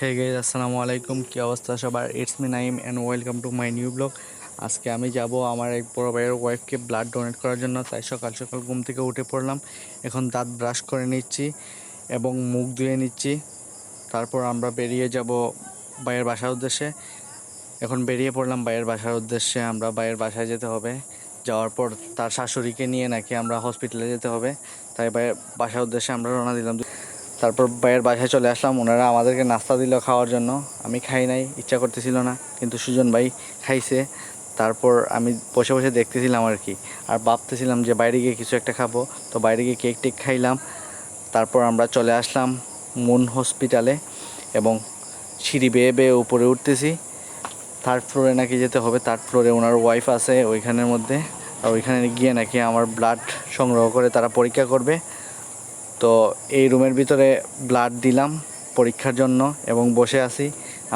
Hey guys আসসালামু আলাইকুম কী অবস্থা সবার? It's me Naim and welcome to my new blog আজকে আমি যাব আমার এক বড় ভাইয়ের ওয়াইফকে ব্লাড ডোনেট করার জন্য। তাই সকাল সকাল ঘুম থেকে উঠে পড়লাম। এখন দাঁত ব্রাশ করে নিচ্ছি এবং মুখ ধুয়ে নিচ্ছি। তারপর আমরা বেরিয়ে যাব ভাইয়ের বাসার উদ্দেশ্যে। এখন বেরিয়ে পড়লাম ভাইয়ের বাসার উদ্দেশ্যে। আমরা ভাইয়ের বাসায় যেতে হবে। যাওয়ার পর তার শাশুড়িকে নিয়ে নাকি আমরা হসপিটালে যেতে হবে। তাই ভাইয়ের বাসার উদ্দেশ্যে আমরা রওনা দিলাম। তারপর ভাইয়ের বাসায় চলে আসলাম। ওনারা আমাদেরকে নাস্তা দিল খাওয়ার জন্য। আমি খাই নাই, ইচ্ছা করতেছিল না, কিন্তু সুজন ভাই খাইছে। তারপর আমি বসে বসে দেখতেছিলাম আর কি। আর ভাবতেছিলাম যে বাইরে গিয়ে কিছু একটা খাব। তো বাইরে গিয়ে কেক টেক খাইলাম। তারপর আমরা চলে আসলাম মুন হসপিটালে এবং সিঁড়ি বেয়ে বেয়ে উপরে উঠতেছি। থার্ড ফ্লোরে নাকি যেতে হবে, থার্ড ফ্লোরে ওনার ওয়াইফ আছে ওইখানের মধ্যে। আর ওইখানে গিয়ে নাকি আমার ব্লাড সংগ্রহ করে তারা পরীক্ষা করবে। তো এই রুমের ভিতরে ব্লাড দিলাম পরীক্ষার জন্য এবং বসে আছি।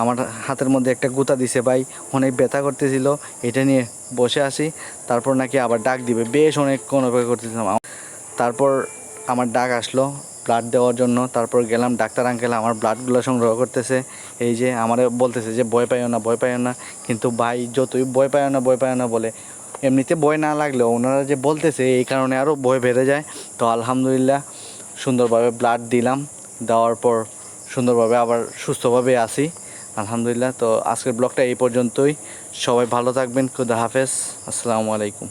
আমার হাতের মধ্যে একটা গুতা দিছে ভাই, অনেক ব্যথা করতেছিল, এটা নিয়ে বসে আসি তারপর নাকি আবার ডাক দিবে, বেশ অনেকক্ষণ অপেক্ষা করতেছিলাম। তারপর আমার ডাক আসলো ব্লাড দেওয়ার জন্য। তারপর গেলাম, ডাক্তার আঙ্কেল আমার ব্লাডগুলো সংগ্রহ করতেছে। এই যে আমারে বলতেছে যে, ভয় পাইও না, ভয় পাইও না। কিন্তু ভাই, যতই ভয় পাইও না, ভয় পাইও না বলে, এমনিতে ভয় না লাগলেও ওনারা যে বলতেছে, এই কারণে আরও ভয় বেড়ে যায়। তো আলহামদুলিল্লাহ সুন্দরভাবে ব্লাড দিলাম, দেওয়ার পর সুন্দরভাবে আবার সুস্থভাবে আসি আলহামদুলিল্লাহ। তো আজকের ব্লগটা এই পর্যন্তই। সবাই ভালো থাকবেন, খুদা হাফেজ, আসসালামু আলাইকুম।